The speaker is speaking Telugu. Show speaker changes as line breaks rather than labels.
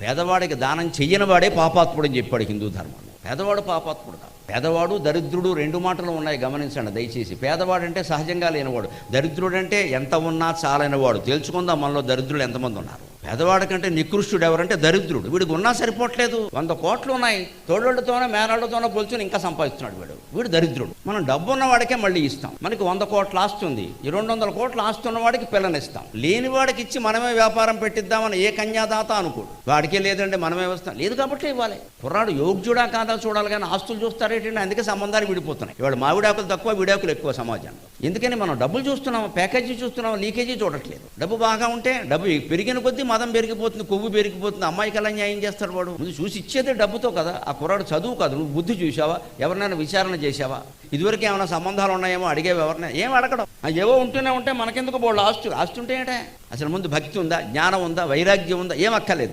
పేదవాడికి దానం చెయ్యని వాడే పాపాత్ముడు అని చెప్పాడు హిందూ ధర్మంలో పేదవాడు పాపాత్ముడు కాదు. పేదవాడు దరిద్రుడు రెండు మాటలు ఉన్నాయి గమనించండి దయచేసి. పేదవాడు అంటే సహజంగా లేనివాడు. దరిద్రుడు అంటే ఎంత ఉన్నా చాలైనవాడు. తెలుసుకుందాం మనలో దరిద్రులు ఎంతమంది ఉన్నారు? పెదవాడి కంటే నికృష్టుడు ఎవరంటే దరిద్రుడు. వీడికి ఉన్నా సరిపోవట్లేదు. వంద కోట్లు ఉన్నాయి. తోడోళ్ళతోనో మేనాళ్ళతోనో పోల్చుని ఇంకా సంపాదిస్తున్నాడు వీడు. వీడు దరిద్రుడు. మనం డబ్బు ఉన్నవాడికే మళ్ళీ ఇస్తాం. మనకి వంద కోట్ల ఆస్తి ఉంది. ఈ రెండు వందల కోట్లు ఆస్తి ఉన్నవాడికి పిల్లనిస్తాం. లేని వాడికి ఇచ్చి మనమే వ్యాపారం పెట్టిద్దామని ఏ కన్యాదాత అనుకోడు. వాడికే లేదంటే మనమే వస్తాం. లేదు కాబట్టి ఇవ్వాలి. కుర్రాడు యోగ్యుడా కాదా చూడాలి కానీ ఆస్తులు చూస్తారేంటంటే అందుకే సంబంధాలు విడిపోతున్నాయి. ఇవాడు మావిడాకులు తక్కువ విడాకులు ఎక్కువ సమాజంలో. ఎందుకని మనం డబ్బులు చూస్తున్నాము ప్యాకేజీ చూస్తున్నాము లీకేజీ చూడట్లేదు. డబ్బు బాగా ఉంటే డబ్బు పెరిగిన కొద్దీ మదం పెరిగిపోతుంది కొవ్వు పెరిగిపోతుంది అమ్మాయికి ఎలా న్యాయం చేస్తాడు వాడు. ముందు చూసి ఇచ్చేది డబ్బుతో కదా ఆ కుర్రాడు చదువు కాదు. నువ్వు బుద్ధి చూసావా ఎవరినైనా విచారణ చేసావా ఇదివరకు ఏమైనా సంబంధాలు ఉన్నాయేమో అడిగేవి ఎవరినైనా ఏం అడగడం? ఏవో ఉంటూనే ఉంటే మనకెందుకు బోళ్ళు? ఆస్తు ఆస్తి ఉంటే ఏంటే? అసలు ముందు భక్తి ఉందా? జ్ఞానం ఉందా? వైరాగ్యం ఉందా? ఏం అక్కర్లేదు.